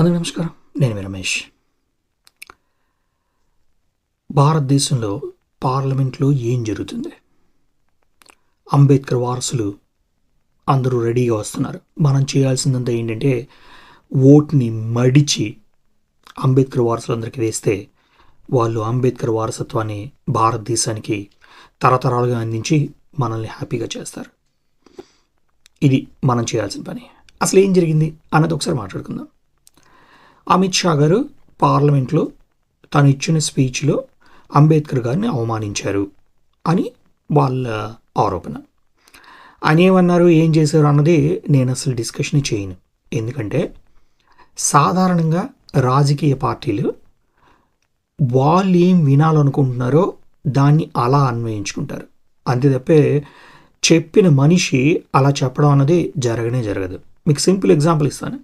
అందరూ నమస్కారం. నేను మీ రమేష్. భారతదేశంలో పార్లమెంట్లో ఏం జరుగుతుంది? అంబేద్కర్ వారసులు అందరూ రెడీగా వస్తున్నారు. మనం చేయాల్సిందంతా ఏంటంటే ఓట్ని మడిచి అంబేద్కర్ వారసులందరికీ వేస్తే వాళ్ళు అంబేద్కర్ వారసత్వాన్ని భారతదేశానికి తరతరాలుగా అందించి మనల్ని హ్యాపీగా చేస్తారు. ఇది మనం చేయాల్సిన పని. అసలు ఏం జరిగింది? అన్నది ఒకసారి మాట్లాడుకుందాం. అమిత్ షా గారు పార్లమెంట్లో తను ఇచ్చిన స్పీచ్లో అంబేద్కర్ గారిని అవమానించారు అని వాళ్ళ ఆరోపణ. ఆయన ఏమన్నారు ఏం చేశారు అన్నది నేను అసలు డిస్కషన్ చేయను. ఎందుకంటే సాధారణంగా రాజకీయ పార్టీలు వాళ్ళు ఏం వినాలనుకుంటున్నారో దాన్ని అలా అన్వయించుకుంటారు. అంతే తప్పే చెప్పిన మనిషి అలా చెప్పడం అన్నది జరగనే జరగదు. మీకు సింపుల్ ఎగ్జాంపుల్ ఇస్తాను.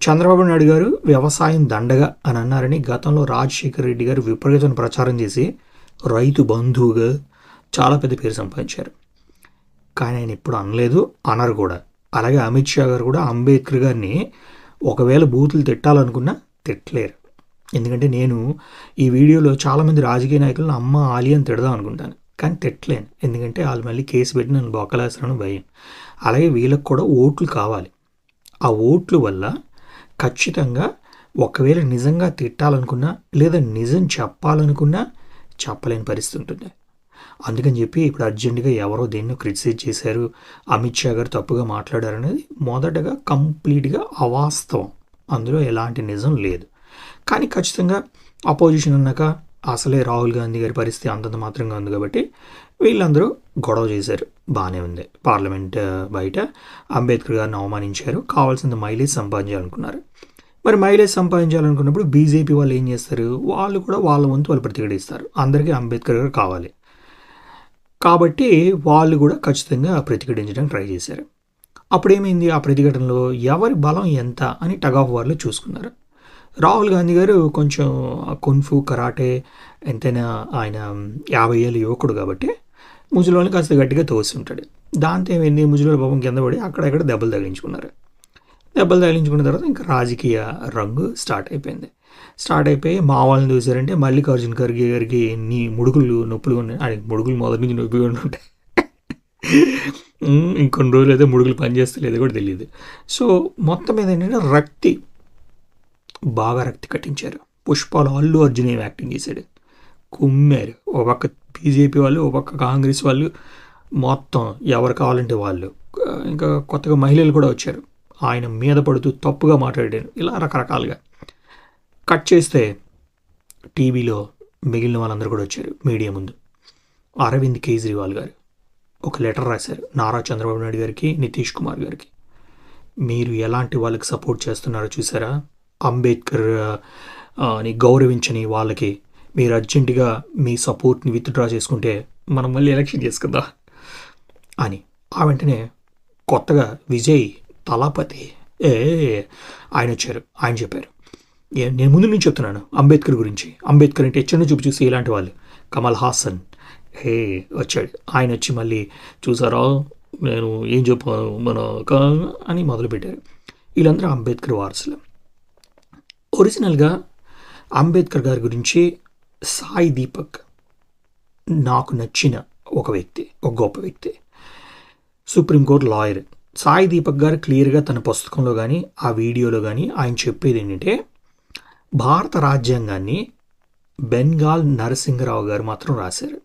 చంద్రబాబు నాయుడు గారు వ్యవసాయం దండగా అని అన్నారని గతంలో రాజశేఖర రెడ్డి గారు విపరీతం ప్రచారం చేసి రైతు బంధువుగా చాలా పెద్ద పేరు సంపాదించారు. కానీ ఆయన ఇప్పుడు అనలేదు అనరు కూడా. అలాగే అమిత్ షా గారు కూడా అంబేద్కర్ గారిని ఒకవేళ బూతులు తిట్టాలనుకున్నా తిట్టలేరు. ఎందుకంటే నేను ఈ వీడియోలో చాలామంది రాజకీయ నాయకులను అమ్మ ఆలి అని తిడదాం అనుకుంటాను. కానీ తిట్టలేను. ఎందుకంటే వాళ్ళు మళ్ళీ కేసు పెట్టి నన్ను బొక్కలేస్తారని భయం. అలాగే వీళ్ళకి కూడా ఓట్లు కావాలి. ఆ ఓట్లు వల్ల ఖచ్చితంగా ఒకవేళ నిజంగా తిట్టాలనుకున్నా లేదా నిజం చెప్పాలనుకున్నా చెప్పలేని పరిస్థితి ఉంటుంది. అందుకని చెప్పి ఇప్పుడు అర్జెంటుగా ఎవరో దేన్నో క్రిటిసైజ్ చేశారు అమిత్ షా గారు తప్పుగా మాట్లాడారు అనేది మొదటగా కంప్లీట్గా అవాస్తవం. అందులో ఎలాంటి నిజం లేదు. కానీ ఖచ్చితంగా అపోజిషన్ అన్నాక అసలే రాహుల్ గాంధీ గారి పరిస్థితి అంతంత మాత్రంగా ఉంది కాబట్టి వీళ్ళందరూ గొడవ చేశారు. బాగానే ఉంది. పార్లమెంట్ బయట అంబేద్కర్ గారిని అవమానించారు. కావాల్సింది మైలేజ్ సంపాదించాలనుకున్నారు. మరి మైలేజ్ సంపాదించాలనుకున్నప్పుడు బీజేపీ వాళ్ళు ఏం చేస్తారు? వాళ్ళు కూడా వాళ్ళ వంతు వాళ్ళు ప్రతిఘటిస్తారు. అందరికీ అంబేద్కర్ గారు కావాలి. కాబట్టి వాళ్ళు కూడా ఖచ్చితంగా ప్రతిఘటించడానికి ట్రై చేశారు. అప్పుడేమైంది? ఆ ప్రతిఘటనలో ఎవరి బలం ఎంత అని టగ్ ఆఫ్ వార్లో చూసుకున్నారు. రాహుల్ గాంధీ గారు కొంచెం కొన్ఫు కరాటే ఎంతైనా ఆయన యాభై ఏళ్ళ యువకుడు కాబట్టి ముజులోని కాస్త గట్టిగా తోసి ఉంటాడు దాంతో ఏమైంది? ముజులో పాపం కింద పడి అక్కడెక్కడ దెబ్బలు తగిలించుకున్నారు. దెబ్బలు తగిలించుకున్న తర్వాత ఇంకా రాజకీయ రంగు స్టార్ట్ అయిపోయింది. స్టార్ట్ అయిపోయి మా వాళ్ళని చూసారంటే మల్లికార్జున ఖర్గే గారికి ఎన్ని ముడుగులు నొప్పులు ఉన్నాయి. ఆయన ముడుగులు మొదటి నుంచి నొప్పిగా ఉంటాయి ఇంకొన్ని రోజులు అయితే ముడుగులు పనిచేస్తలేదో కూడా తెలియదు. సో మొత్తం మీద ఏంటంటే రక్తి. బాగా రక్తి కట్టించారు. పుష్పాలు అల్లు అర్జున్ ఏం యాక్టింగ్ చేశాడు. కుమ్మారు. ఓ పక్క బీజేపీ వాళ్ళు ఓ పక్క కాంగ్రెస్ వాళ్ళు మొత్తం ఎవరు కావాలంటే వాళ్ళు. ఇంకా కొత్తగా మహిళలు కూడా వచ్చారు. ఆయన మీద పడుతూ తప్పుగా మాట్లాడారు ఇలా రకరకాలుగా. కట్ చేస్తే టీవీలో మిగిలిన వాళ్ళందరూ కూడా వచ్చారు మీడియా ముందు. అరవింద్ కేజ్రీవాల్ గారు. ఒక లెటర్ రాశారు నారా చంద్రబాబు నాయుడు గారికి నితీష్ కుమార్ గారికి. మీరు ఎలాంటి వాళ్ళకి సపోర్ట్ చేస్తున్నారో చూసారా అంబేద్కర్ని గౌరవించని వాళ్ళకి మీరు అర్జెంటుగా మీ సపోర్ట్ని విత్డ్రా చేసుకుంటే మనం మళ్ళీ ఎలక్షన్ చేసుకుందా? అని. ఆ వెంటనే కొత్తగా విజయ్ తలాపతి ఏ ఆయన వచ్చారు. ఆయన చెప్పారు. నేను ముందు నుంచి చెప్తున్నాను అంబేద్కర్ గురించి. అంబేద్కర్ అంటే చిన్న చూపు చూసి ఇలాంటి వాళ్ళు. కమల్ హాసన్ హే వచ్చాడు. ఆయన వచ్చి మళ్ళీ చూసారా నేను ఏం చెప్పాను మన అని మొదలుపెట్టారు. వీళ్ళందరూ అంబేద్కర్ వారసులు. ఒరిజినల్గా అంబేద్కర్ గారి గురించి సాయి దీపక్ నాకు నచ్చిన ఒక వ్యక్తి ఒక గొప్ప వ్యక్తి. Supreme court lawyer. సాయి దీపక్ గారు క్లియర్గా తన పుస్తకంలో కానీ ఆ వీడియోలో కానీ ఆయన చెప్పేది ఏంటంటే భారత రాజ్యాంగాన్ని బెంగాల్ నరసింహరావు గారు మాత్రం రాశారు.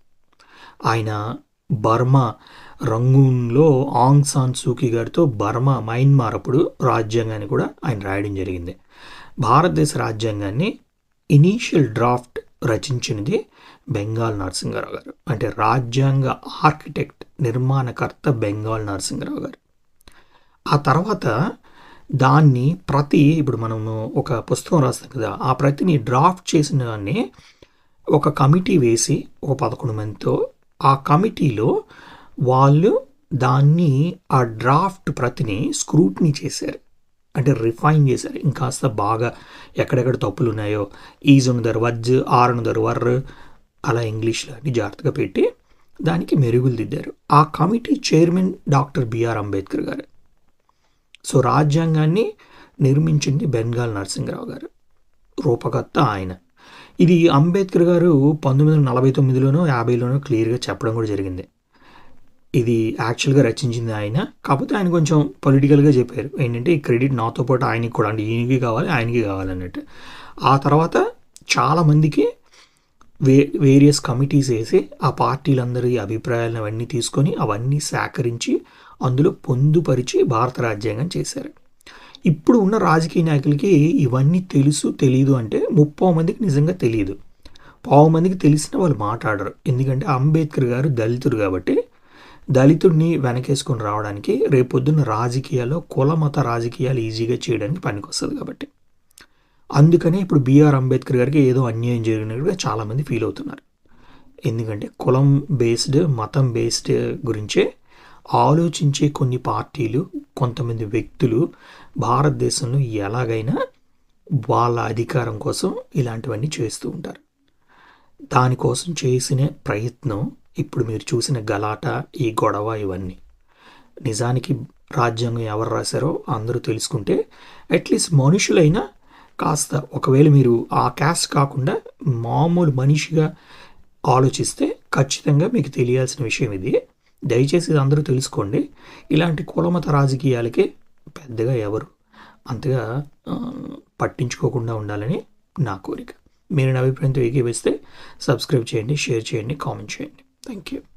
ఆయన బర్మా రంగూన్లో ఆంగ్ సాన్ సూకీ గారితో బర్మా మయన్మార్ అప్పుడు రాజ్యాంగాన్ని కూడా ఆయన రాయడం జరిగింది. భారతదేశ రాజ్యాంగాన్ని ఇనీషియల్ డ్రాఫ్ట్ రచించినది బెంగాల్ నరసింహారావు గారు. అంటే రాజ్యాంగ ఆర్కిటెక్ట్ నిర్మాణకర్త బెంగాల్ నరసింహరావు గారు. ఆ తర్వాత దాన్ని ప్రతి ఇప్పుడు మనము ఒక పుస్తకం రాస్తాం కదా ఆ ప్రతిని డ్రాఫ్ట్ చేసిన దాన్ని ఒక కమిటీ వేసి ఒక పదకొండు మందితో ఆ కమిటీలో వాళ్ళు దాన్ని ఆ డ్రాఫ్ట్ ప్రతిని స్క్రూట్నీ చేశారు. అంటే రిఫైన్ చేశారు. ఇంకాస్త బాగా ఎక్కడెక్కడ తప్పులు ఉన్నాయో ఈజ్ ఉన్నదర్ వజ్ ఆర్ ఉన్నదర్ వర్ అలా ఇంగ్లీష్లో అన్ని జాగ్రత్తగా పెట్టి దానికి మెరుగులు దిద్దారు. ఆ committee chairman doctor B R Ambedkar garu. So రాజ్యాంగాన్ని నిర్మించింది బెంగాల్ నరసింహరావు గారు. రూపకర్త ఆయన. ఇది అంబేద్కర్ గారు పంతొమ్మిది వందల నలభై తొమ్మిదిలోనో యాభైలోనో క్లియర్గా చెప్పడం కూడా జరిగింది. ఇది యాక్చువల్గా రచించింది ఆయన. కాకపోతే ఆయన కొంచెం పొలిటికల్గా చెప్పారు. ఏంటంటే ఈ క్రెడిట్ నాతో పాటు ఆయనకి కూడా అంటే ఈయనకి కావాలి ఆయనకి కావాలన్నట్టు ఆ తర్వాత చాలామందికి వే వేరియస్ కమిటీస్ వేసి ఆ పార్టీలందరి అభిప్రాయాలను అవన్నీ తీసుకొని అవన్నీ సేకరించి అందులో పొందుపరిచి భారత రాజ్యాంగం చేశారు. ఇప్పుడు ఉన్న రాజకీయ నాయకులకి ఇవన్నీ తెలుసు తెలియదు అంటే ముప్పో మందికి నిజంగా తెలియదు పావు మందికి తెలిసిన వాళ్ళు మాట్లాడరు. ఎందుకంటే అంబేద్కర్ గారు దళితుడు కాబట్టి దళితుడిని వెనకేసుకొని రావడానికి రేపొద్దున రాజకీయాల్లో కుల మత రాజకీయాలు ఈజీగా చేయడానికి పనికొస్తుంది కాబట్టి. అందుకనే ఇప్పుడు బీఆర్ అంబేద్కర్ గారికి ఏదో అన్యాయం జరిగినట్టుగా చాలామంది ఫీల్ అవుతున్నారు. ఎందుకంటే కులం బేస్డ్ మతం బేస్డ్ గురించే ఆలోచించే కొన్ని పార్టీలు కొంతమంది వ్యక్తులు భారతదేశంలో ఎలాగైనా వాళ్ళ అధికారం కోసం ఇలాంటివన్నీ చేస్తూ ఉంటారు. దానికోసం చేసిన ప్రయత్నం ఇప్పుడు మీరు చూసిన గలాట ఈ గొడవ ఇవన్నీ. నిజానికి రాజ్యాంగం ఎవరు రాశారో అందరూ తెలుసుకుంటే అట్లీస్ట్ మనుషులైనా కాస్త ఒకవేళ మీరు ఆ క్యాస్ట్ కాకుండా మామూలు మనిషిగా ఆలోచిస్తే ఖచ్చితంగా మీకు తెలియాల్సిన విషయం ఇది. దయచేసి ఇది అందరూ తెలుసుకోండి. ఇలాంటి కులమత రాజకీయాలకే పెద్దగా ఎవరు అంతగా పట్టించుకోకుండా ఉండాలని నా కోరిక. మీరు నా అభిప్రాయంతో ఏకీవేస్తే సబ్స్క్రైబ్ చేయండి షేర్ చేయండి కామెంట్ చేయండి. Thank you.